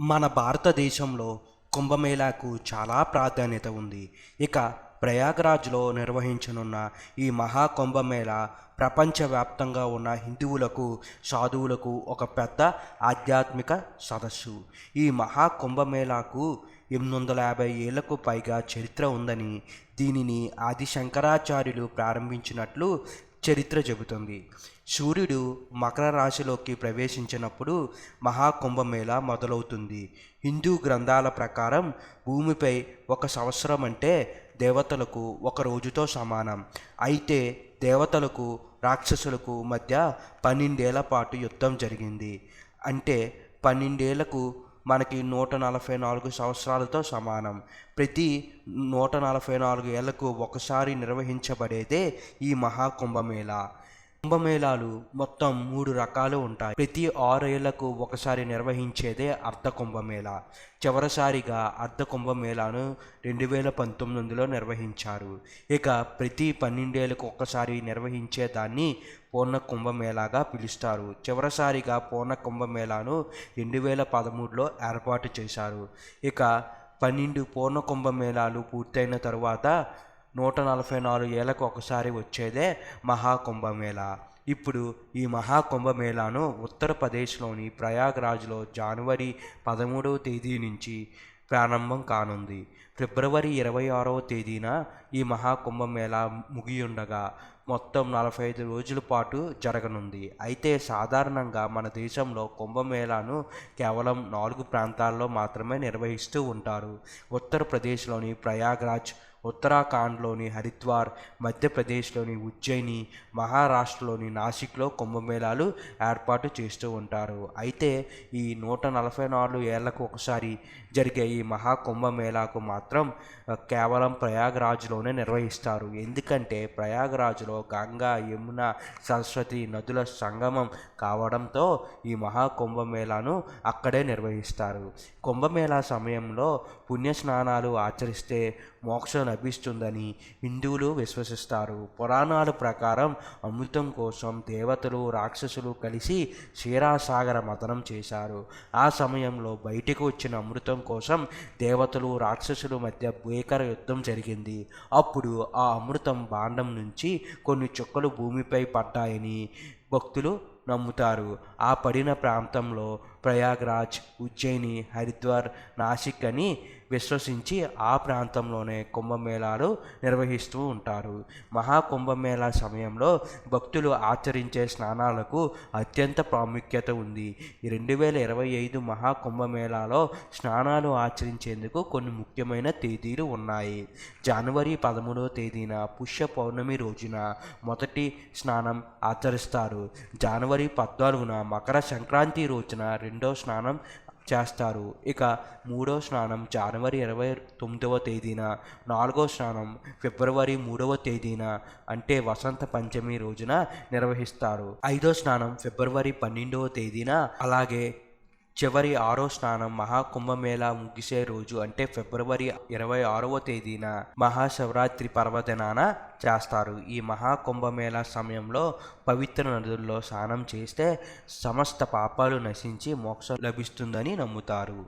మన భారతదేశంలో కుంభమేళాకు చాలా ప్రాధాన్యత ఉంది. ఇక ప్రయాగ్రాజ్లో నిర్వహించనున్న ఈ మహా కుంభమేళా ప్రపంచవ్యాప్తంగా ఉన్న హిందువులకు సాధువులకు ఒక పెద్ద ఆధ్యాత్మిక సదస్సు. ఈ మహా కుంభమేళాకు ఎనిమిది వందల యాభై ఏళ్ళకు పైగా చరిత్ర ఉందని దీనిని ఆది శంకరాచార్యులు ప్రారంభించినట్లు చరిత్ర చెబుతుంది. సూర్యుడు మకర రాశిలోకి ప్రవేశించినప్పుడు మహాకుంభమేళ మొదలవుతుంది. హిందూ గ్రంథాల ప్రకారం భూమిపై ఒక సంవత్సరం అంటే దేవతలకు ఒక రోజుతో సమానం. అయితే దేవతలకు రాక్షసులకు మధ్య పన్నెండేళ్ళ పాటు యుద్ధం జరిగింది. అంటే పన్నెండేళ్ళకు మనకి నూట నలభై నాలుగు సంవత్సరాలతో సమానం. ప్రతి నూట నలభై నాలుగు ఏళ్ళకు ఒకసారి నిర్వహించబడేదే ఈ మహాకుంభమేళ. కుంభమేళాలు మొత్తం మూడు రకాలు ఉంటాయి. ప్రతి ఆరేళ్ళకు ఒకసారి నిర్వహించేదే అర్ధ కుంభమేళ చివరిసారిగా అర్ధ కుంభమేళాను రెండు వేల పంతొమ్మిదిలో నిర్వహించారు. ఇక ప్రతి పన్నెండేళ్ళకు ఒకసారి నిర్వహించే దాన్ని పూర్ణ కుంభమేళాగా పిలుస్తారు. చివరిసారిగా పూర్ణ కుంభమేళాను రెండు వేల పదమూడులో ఏర్పాటు చేశారు. ఇక పన్నెండు పూర్ణ కుంభమేళాలు పూర్తయిన తరువాత నూట నలభై నాలుగు ఏళ్ళకు ఒకసారి వచ్చేదే మహాకుంభమేళ. ఇప్పుడు ఈ మహాకుంభమేళాను ఉత్తరప్రదేశ్లోని ప్రయాగ్రాజ్లో జనవరి పదమూడవ తేదీ నుంచి ప్రారంభం కానుంది. ఫిబ్రవరి ఇరవై ఆరవ తేదీన ఈ మహాకుంభమేళా ముగియుండగా మొత్తం నలభై ఐదు రోజుల పాటు జరగనుంది. అయితే సాధారణంగా మన దేశంలో కుంభమేళాను కేవలం నాలుగు ప్రాంతాల్లో మాత్రమే నిర్వహిస్తూ ఉంటారు. ఉత్తరప్రదేశ్లోని ప్రయాగ్రాజ్ ఉత్తరాఖండ్లోని హరిద్వార్ మధ్యప్రదేశ్లోని ఉజ్జయిని మహారాష్ట్రలోని నాసిక్లో కుంభమేళాలు ఏర్పాటు చేస్తూ ఉంటారు. అయితే ఈ నూట నలభై నాలుగు ఏళ్ళకు ఒకసారి జరిగే ఈ మహాకుంభమేళాకు మాత్రం కేవలం ప్రయాగరాజ్లోనే నిర్వహిస్తారు. ఎందుకంటే ప్రయాగరాజ్లో గంగా యమున సరస్వతి నదుల సంగమం కావడంతో ఈ మహాకుంభమేళాను అక్కడే నిర్వహిస్తారు. కుంభమేళా సమయంలో పుణ్యస్నానాలు ఆచరిస్తే మోక్షం లభిస్తుందని హిందువులు విశ్వసిస్తారు. పురాణాల ప్రకారం అమృతం కోసం దేవతలు రాక్షసులు కలిసి క్షీరాసాగర మతనం చేశారు. ఆ సమయంలో బయటకు వచ్చిన అమృతం కోసం దేవతలు రాక్షసుల మధ్య భీకర యుద్ధం జరిగింది. అప్పుడు ఆ అమృతం బాండం నుంచి కొన్ని చుక్కలు భూమిపై పడ్డాయని భక్తులు నమ్ముతారు. ఆ పడిన ప్రాంతంలో ప్రయాగ్రాజ్ ఉజ్జయిని హరిద్వార్ నాసిక్ అని విశ్వసించి ఆ ప్రాంతంలోనే కుంభమేళాలు నిర్వహిస్తూ ఉంటారు. మహాకుంభమేళా సమయంలో భక్తులు ఆచరించే స్నానాలకు అత్యంత ప్రాముఖ్యత ఉంది. రెండు వేల ఇరవై ఐదు మహాకుంభమేళాలో స్నానాలు ఆచరించేందుకు కొన్ని ముఖ్యమైన తేదీలు ఉన్నాయి. జనవరి పదమూడవ తేదీన పుష్య పౌర్ణమి రోజున మొదటి స్నానం ఆచరిస్తారు. జనవరి పద్నాలుగున మకర సంక్రాంతి రోజున రెండు రెండో స్నానం చేస్తారు. ఇక మూడో స్నానం జనవరి ఇరవై తొమ్మిదవ తేదీన నాలుగో స్నానం ఫిబ్రవరి మూడవ తేదీన అంటే వసంత పంచమి రోజున నిర్వహిస్తారు. ఐదో స్నానం ఫిబ్రవరి పన్నెండవ తేదీన అలాగే చివరి ఆరో స్నానం మహాకుంభమేళా ముగిసే రోజు అంటే ఫిబ్రవరి ఇరవై ఆరవ తేదీన మహాశివరాత్రి పర్వదినాన చేస్తారు. ఈ మహాకుంభమేళా సమయంలో పవిత్ర నదుల్లో స్నానం చేస్తే సమస్త పాపాలు నశించి మోక్షం లభిస్తుందని నమ్ముతారు.